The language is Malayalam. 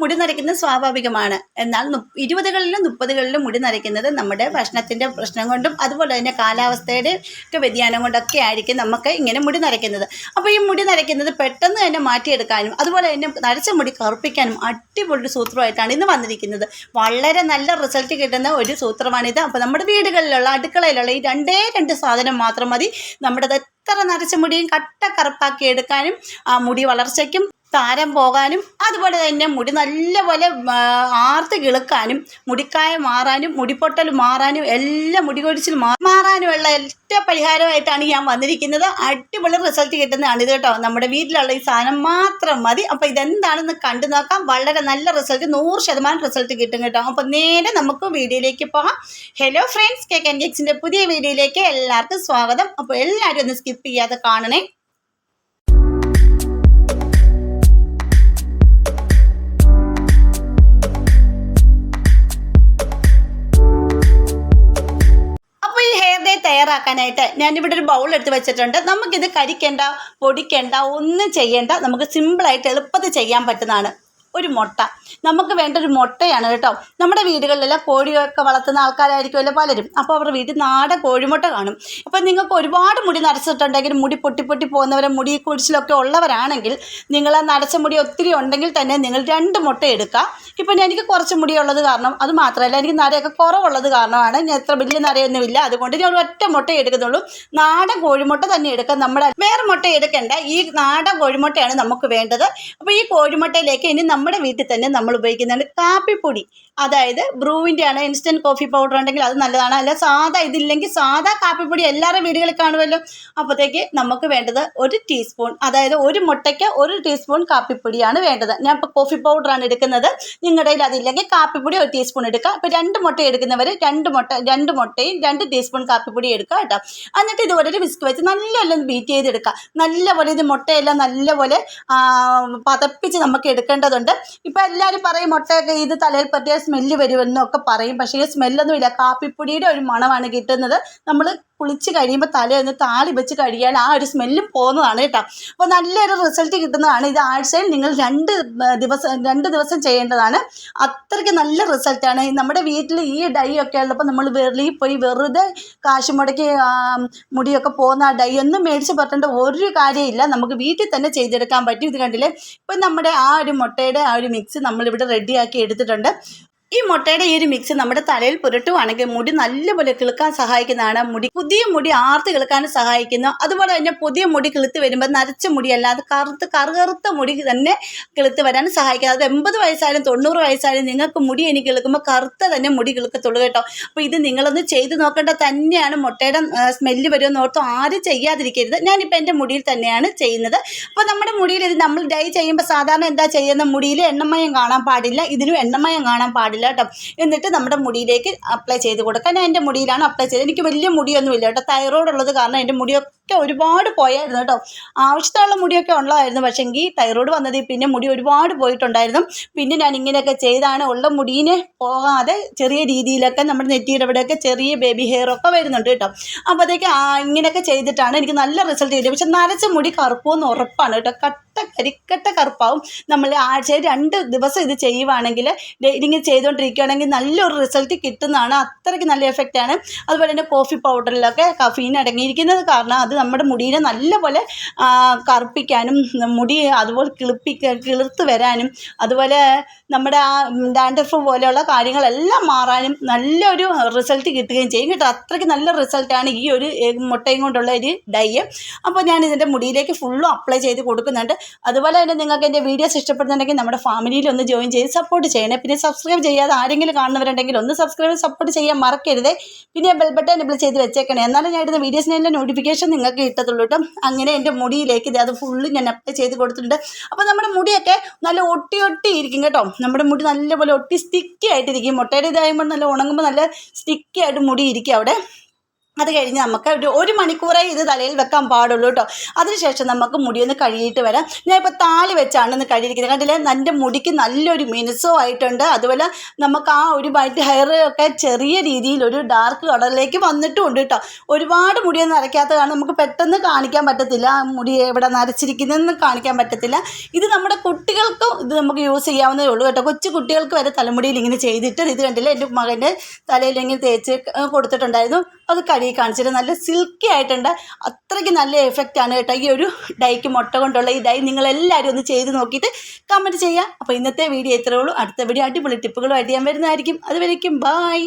മുടി നരയ്ക്കുന്നത് സ്വാഭാവികമാണ്. എന്നാൽ ഇരുപതുകളിലും മുപ്പതുകളിലും മുടി നരയ്ക്കുന്നത് നമ്മുടെ ഭക്ഷണത്തിന്റെ പ്രശ്നം കൊണ്ടും അതുപോലെ തന്നെ കാലാവസ്ഥയുടെ ഒക്കെ വ്യതിയാനം കൊണ്ടൊക്കെ ആയിരിക്കും നമുക്ക് ഇങ്ങനെ മുടി നരയ്ക്കുന്നത്. അപ്പോൾ ഈ മുടി നരയ്ക്കുന്നത് പെട്ടെന്ന് തന്നെ മാറ്റിയെടുക്കാനും അതുപോലെ തന്നെ നരച്ച മുടി കറുപ്പിക്കാനും അടിപൊളി സൂത്രമായിട്ടാണ് ഇന്ന് വന്നിരിക്കുന്നത്. വളരെ നല്ല റിസൾട്ട് കിട്ടുന്ന ഒരു സൂത്രമാണിത് അപ്പോൾ നമ്മുടെ വീടുകളിലുള്ള അടുക്കളയിലുള്ള ഈ രണ്ടേ രണ്ട് സാധനം മാത്രം മതി. നമ്മുടെ എത്ര നരച്ച മുടിയും കട്ട കറുപ്പാക്കി എടുക്കാനും ആ മുടി വളർച്ചയ്ക്കും താരം പോകാനും അതുപോലെ തന്നെ മുടി നല്ലപോലെ ആർത്ത് കിളുക്കാനും മുടിക്കായ മാറാനും മുടിപ്പൊട്ടൽ മാറാനും എല്ലാം മുടി കൊഴിച്ചിൽ മാറാനുമുള്ള ഒറ്റ പരിഹാരമായിട്ടാണ് ഞാൻ വന്നിരിക്കുന്നത്. അടിപൊളി റിസൾട്ട് കിട്ടുന്നതാണ് ഇത് കേട്ടോ. നമ്മുടെ വീട്ടിലുള്ള ഈ സാധനം മാത്രം മതി. അപ്പോൾ ഇതെന്താണെന്ന് കണ്ടു നോക്കാം. വളരെ നല്ല റിസൾട്ട് നൂറ് ശതമാനം റിസൾട്ട് കിട്ടും കേട്ടോ. അപ്പോൾ നേരെ നമുക്ക് വീഡിയോയിലേക്ക് പോകാം. ഹലോ ഫ്രണ്ട്സ് കെ കെൻ കേക്സിന്റെ പുതിയ വീഡിയോയിലേക്ക് എല്ലാവർക്കും സ്വാഗതം. അപ്പോൾ എല്ലാവരും ഒന്ന് സ്കിപ്പ് ചെയ്യാതെ കാണണേ. തയ്യാറാക്കാനായിട്ട് ഞാനിവിടെ ഒരു ബൗൾ എടുത്ത് വെച്ചിട്ടുണ്ട്. നമുക്കിത് കരിക്കേണ്ട പൊടിക്കേണ്ട ഒന്നും ചെയ്യേണ്ട നമുക്ക് സിമ്പിളായിട്ട് എളുപ്പത്തിൽ ചെയ്യാൻ പറ്റുന്നതാണ്. ഒരു മുട്ട. നമുക്ക് വേണ്ട ഒരു മുട്ടയാണ് കേട്ടോ. നമ്മുടെ വീടുകളിലെല്ലാം കോഴിയൊക്കെ വളർത്തുന്ന ആൾക്കാരായിരിക്കുമല്ലോ പലരും. അപ്പോൾ അവരുടെ വീട്ടിൽ നാടൻ കോഴിമുട്ട കാണും. അപ്പോൾ നിങ്ങൾക്ക് ഒരുപാട് മുടി നരച്ചിട്ടുണ്ടെങ്കിൽ മുടി പൊട്ടി പൊട്ടി പോകുന്നവരെ മുടി കുഴിച്ചിലൊക്കെ ഉള്ളവരാണെങ്കിൽ നിങ്ങൾ ആ നരച്ച മുടി ഒത്തിരി ഉണ്ടെങ്കിൽ തന്നെ നിങ്ങൾ രണ്ട് മുട്ട എടുക്കുക. ഇപ്പം എനിക്ക് കുറച്ച് മുടിയുള്ളത് കാരണം അത് മാത്രമല്ല എനിക്ക് നരയൊക്കെ കുറവുള്ളത് കാരണമാണ്. ഞാൻ എത്ര വലിയ നരയൊന്നുമില്ല അതുകൊണ്ട് ഞാൻ ഒറ്റ മുട്ട എടുക്കുന്നുള്ളൂ. നാടൻ കോഴിമുട്ട തന്നെ എടുക്കുക നമ്മുടെ. വേറെ മുട്ട എടുക്കേണ്ട. ഈ നാടൻ കോഴിമുട്ടയാണ് നമുക്ക് വേണ്ടത്. അപ്പോൾ ഈ കോഴിമുട്ടയിലേക്ക് ഇനി നമ്മുടെ വീട്ടിൽ തന്നെ നമ്മൾ ഉപയോഗിക്കുന്നുണ്ട് കാപ്പിപ്പൊടി. അതായത് ബ്രൂവിന്റെ ആണ് ഇൻസ്റ്റന്റ് കോഫി പൗഡർ ഉണ്ടെങ്കിൽ അത് നല്ലതാണ്. അല്ല സാധാ ഇതില്ലെങ്കിൽ സാധാ കാപ്പിപ്പൊടി എല്ലാവരുടെ വീടുകളിൽ കാണുമല്ലോ. അപ്പോഴത്തേക്ക് നമുക്ക് വേണ്ടത് ഒരു ടീസ്പൂൺ അതായത് ഒരു മുട്ടയ്ക്ക് ഒരു ടീസ്പൂൺ കാപ്പിപ്പൊടിയാണ് വേണ്ടത്. ഞാൻ ഇപ്പോൾ കോഫി പൗഡറാണ് എടുക്കുന്നത്. നിങ്ങളുടെ കയ്യിൽ അതില്ലെങ്കിൽ കാപ്പിപ്പൊടി ഒരു ടീസ്പൂൺ എടുക്കുക. ഇപ്പോൾ രണ്ട് മുട്ട എടുക്കുന്നവർ രണ്ട് മുട്ട രണ്ട് മുട്ടയും രണ്ട് ടീസ്പൂൺ കാപ്പിപ്പൊടി എടുക്കുക കേട്ടോ. എന്നിട്ട് ഇതുപോലെ ഒരു വിസ്ക് വെച്ച് നല്ലപോലെ ഒന്ന് ബീറ്റ് ചെയ്തെടുക്കുക. നല്ലപോലെ ഇത് മുട്ടയെല്ലാം നല്ലപോലെ പതപ്പിച്ച് നമുക്ക് എടുക്കേണ്ടതുണ്ട്. ഇപ്പോൾ എല്ലാവരും പറയും മുട്ടയൊക്കെ ഇത് തലയിൽ പറ്റിയ സ്മെല്ല് വരുമെന്നൊക്കെ പറയും. പക്ഷേ സ്മെല്ലൊന്നും ഇല്ല കാപ്പിപ്പൊടിയുടെ ഒരു മണമാണ് കിട്ടുന്നത്. നമ്മൾ കുളിച്ച് കഴിയുമ്പോൾ തലയൊന്ന് താളി വെച്ച് കഴിയാൽ ആ ഒരു സ്മെല്ലും പോകുന്നതാണ് കേട്ടോ. അപ്പോൾ നല്ലൊരു റിസൾട്ട് കിട്ടുന്നതാണ്. ഇത് ആഴ്ചയിൽ നിങ്ങൾ രണ്ട് ദിവസം രണ്ട് ദിവസം ചെയ്യേണ്ടതാണ്. അത്രയ്ക്ക് നല്ല റിസൾട്ടാണ് നമ്മുടെ വീട്ടിൽ ഈ ഡൈ ഒക്കെ ഉള്ളപ്പോൾ നമ്മൾ വെളിയിൽ പോയി വെറുതെ കാശ് മുടക്കി മുടിയൊക്കെ പോകുന്ന ആ ഡൈ ഒന്നും മേടിച്ച് പറ്റേണ്ട ഒരു കാര്യമില്ല. നമുക്ക് വീട്ടിൽ തന്നെ ചെയ്തെടുക്കാൻ പറ്റും. ഇത് കണ്ടില്ലേ? ഇപ്പം നമ്മുടെ ആ ഒരു മുട്ടയുടെ ആ ഒരു മിക്സ് നമ്മളിവിടെ റെഡിയാക്കി എടുത്തിട്ടുണ്ട്. ഈ മുട്ടയുടെ ഈ ഒരു മിക്സ് നമ്മുടെ തലയിൽ പുരട്ടുവാണെങ്കിൽ മുടി നല്ലപോലെ കിളുക്കാൻ സഹായിക്കുന്നതാണ്. മുടി പുതിയ മുടി ആർത്ത് കിളുക്കാൻ സഹായിക്കുന്നു. അതുപോലെ തന്നെ പുതിയ മുടി കിളുത്ത് വരുമ്പോൾ നരച്ച മുടി അല്ലാതെ കറുത്ത് കറുകറുത്ത മുടി തന്നെ കിളുത്ത് വരാൻ സഹായിക്കുന്നത് അത് എൺപത് വയസ്സായാലും തൊണ്ണൂറ് വയസ്സായാലും നിങ്ങൾക്ക് മുടി എനിക്ക് കിളുക്കുമ്പോൾ കറുത്ത തന്നെ മുടി കിളുക്കത്തുള്ളൂ കേട്ടോ. അപ്പോൾ ഇത് നിങ്ങളൊന്ന് ചെയ്ത് നോക്കേണ്ട തന്നെയാണ് മുട്ടയുടെ സ്മെല്ല് വരുമെന്ന് ഓർത്ത് ആരും ചെയ്യാതിരിക്കരുത്. ഞാനിപ്പോൾ എന്റെ മുടിയിൽ തന്നെയാണ് ചെയ്യുന്നത്. അപ്പോൾ നമ്മുടെ മുടിയിൽ ഇത് നമ്മൾ ഡൈ ചെയ്യുമ്പോൾ സാധാരണ എന്താ ചെയ്യുന്ന മുടിയിൽ എണ്ണമയം കാണാൻ പാടില്ല ഇതിനും എണ്ണമയം കാണാൻ പാടില്ല. കേട്ടോ. എന്നിട്ട് നമ്മുടെ മുടിയിലേക്ക് അപ്ലൈ ചെയ്ത് കൊടുക്കുക ഞാൻ എന്റെ മുടിയിലാണ് അപ്ലൈ ചെയ്തത്. എനിക്ക് വലിയ മുടിയൊന്നുമില്ല കേട്ടോ. തൈറോയ്ഡ് ഉള്ളത് കാരണം എന്റെ മുടിയൊക്കെ ഒരുപാട് പോയായിരുന്നു കേട്ടോ. ആവശ്യത്തിനുള്ള മുടിയൊക്കെ ഉള്ളതായിരുന്നു. പക്ഷേ എങ്കിൽ തൈറോയ്ഡ് വന്നതിൽ പിന്നെ മുടി ഒരുപാട് പോയിട്ടുണ്ടായിരുന്നു. പിന്നെ ഞാൻ ഇങ്ങനെയൊക്കെ ചെയ്താണ്. ഉള്ള മുടീനെ പോകാതെ ചെറിയ രീതിയിലൊക്കെ നമ്മുടെ നെറ്റിയുടെ ഇവിടെയൊക്കെ ചെറിയ ബേബി ഹെയർ ഒക്കെ വരുന്നുണ്ട് കേട്ടോ. അപ്പോഴത്തേക്ക് ഇങ്ങനെയൊക്കെ ചെയ്തിട്ടാണ് എനിക്ക് നല്ല റിസൾട്ട് കിട്ടിയത്. പക്ഷെ നരച്ച മുടി കറുപ്പുമെന്ന് ഉറപ്പാണ് കേട്ടോ കട്ട കരിക്കട്ട കറുപ്പാവും. നമ്മൾ ആഴ്ചയിൽ രണ്ട് ദിവസം ഇത് ചെയ്യുവാണെങ്കിൽ ഇങ്ങനെ ചെയ്തുകൊണ്ടിരിക്കുകയാണെങ്കിൽ നല്ലൊരു റിസൾട്ട് കിട്ടുന്നതാണ്. അത്രയ്ക്ക് നല്ല എഫക്റ്റാണ് അതുപോലെ തന്നെ കോഫി പൗഡറിലൊക്കെ കഫീൻ അടങ്ങിയിരിക്കുന്നത് കാരണം അത് നമ്മുടെ മുടിയിനെ നല്ലപോലെ കറുപ്പിക്കാനും മുടി അതുപോലെ കിളിപ്പിക്ക കിളിർത്ത് വരാനും അതുപോലെ നമ്മുടെ ആ ഡാൻഡ്രഫ് പോലെയുള്ള കാര്യങ്ങളെല്ലാം മാറാനും നല്ലൊരു റിസൾട്ട് കിട്ടുകയും ചെയ്യും. കേട്ടോ അത്രയ്ക്ക് നല്ല റിസൾട്ടാണ് ഈ ഒരു മുട്ടയും കൊണ്ടുള്ള ഒരു ഡൈ അപ്പോൾ ഞാൻ ഇതിന്റെ മുടിയിലേക്ക് ഫുള്ളും അപ്ലൈ ചെയ്ത് കൊടുക്കുന്നുണ്ട്. അതുപോലെ തന്നെ നിങ്ങൾക്ക് എന്റെ വീഡിയോസ് ഇഷ്ടപ്പെടുന്നുണ്ടെങ്കിൽ നമ്മുടെ ഫാമിലിയിൽ ഒന്ന് ജോയിൻ ചെയ്ത് സപ്പോർട്ട് ചെയ്യണേ. പിന്നെ സബ്സ്ക്രൈബ് ചെയ്യാതെ ആരെങ്കിലും കാണുന്നവരുണ്ടെങ്കിൽ ഒന്ന് സബ്സ്ക്രൈബ് സപ്പോർട്ട് ചെയ്യാൻ മറക്കരുതേ. പിന്നെ ബെൽ ബട്ടൺ ചെയ്ത് വെച്ചേക്കണേ. എന്നാലും ഞാൻ ഇടുന്ന വീഡിയോസിന് എന്റെ നോട്ടിഫിക്കേഷൻ നിങ്ങൾക്ക് കിട്ടത്തുള്ളൂ കേട്ടോ. അങ്ങനെ എന്റെ മുടിയിലേക്ക് ഇത് അത് ഫുള്ള് ഞാൻ അപ്ലൈ ചെയ്ത് കൊടുത്തിട്ടുണ്ട്. അപ്പോൾ നമ്മുടെ മുടിയൊക്കെ നല്ല ഒട്ടി ഒട്ടി ഇരിക്കും കേട്ടോ. നമ്മുടെ മുടി നല്ലപോലെ ഒട്ടി സ്റ്റിക്കി ആയിട്ടിരിക്കും. മുട്ടയുടെ ഇതായുമ്പോൾ നല്ല ഉണങ്ങുമ്പോൾ നല്ല സ്റ്റിക്കി ആയിട്ട് മുടി ഇരിക്കും അവിടെ. അത് കഴിഞ്ഞ് നമുക്ക് ഒരു ഒരു മണിക്കൂറേ ഇത് തലയിൽ വെക്കാൻ പാടുള്ളൂ കേട്ടോ അതിനുശേഷം നമുക്ക് മുടിയൊന്ന് കഴുകിയിട്ട് വരാം. ഞാൻ ഇപ്പോൾ താലി വെച്ചാണ് ഒന്ന് കഴുകിയിരിക്കുന്നത്. കണ്ടില്ലേ? എന്റെ മുടിക്ക് നല്ലൊരു മിനുസവും ആയിട്ടുണ്ട്. അതുപോലെ നമുക്ക് ആ ഒരു വൈറ്റ് ഹെയർ ഒക്കെ ചെറിയ രീതിയിൽ ഒരു ഡാർക്ക് കളറിലേക്ക് വന്നിട്ടും ഉണ്ട് കേട്ടോ ഒരുപാട് മുടിയൊന്നും അരയ്ക്കാത്ത കാരണം നമുക്ക് പെട്ടെന്ന് കാണിക്കാൻ പറ്റത്തില്ല. മുടി എവിടെ നരച്ചിരിക്കുന്നതെന്ന് കാണിക്കാൻ പറ്റത്തില്ല. ഇത് നമ്മുടെ കുട്ടികൾക്കും ഇത് നമുക്ക് യൂസ് ചെയ്യാവുന്നതേ ഉള്ളൂ കേട്ടോ. കൊച്ചു കുട്ടികൾക്ക് വരെ തലമുടിയിൽ ഇങ്ങനെ ചെയ്തിട്ട് ഇത് കണ്ടില്ലേ? എന്റെ മകന്റെ തലയിൽ ഇങ്ങനെ തേച്ച് കൊടുത്തിട്ടുണ്ടായിരുന്നു. അത് കഴുകി കാണിച്ചിട്ട് നല്ല സിൽക്കി ആയിട്ടുണ്ട്. അത്രയ്ക്ക് നല്ല എഫക്റ്റാണ് കേട്ടോ ഈ ഒരു ഡൈക്ക് മുട്ട കൊണ്ടുള്ള ഈ ഡൈ നിങ്ങളെല്ലാവരും ഒന്ന് ചെയ്ത് നോക്കിയിട്ട് കമന്റ് ചെയ്യുക. അപ്പോൾ ഇന്നത്തെ വീഡിയോ ഇത്രയേ ഉള്ളൂ. അടുത്ത വീഡിയോ അടിപൊളി ടിപ്പുകളുമായിട്ട് ഞാൻ വരുന്നതായിരിക്കും. അതുവരേക്കും ബായ്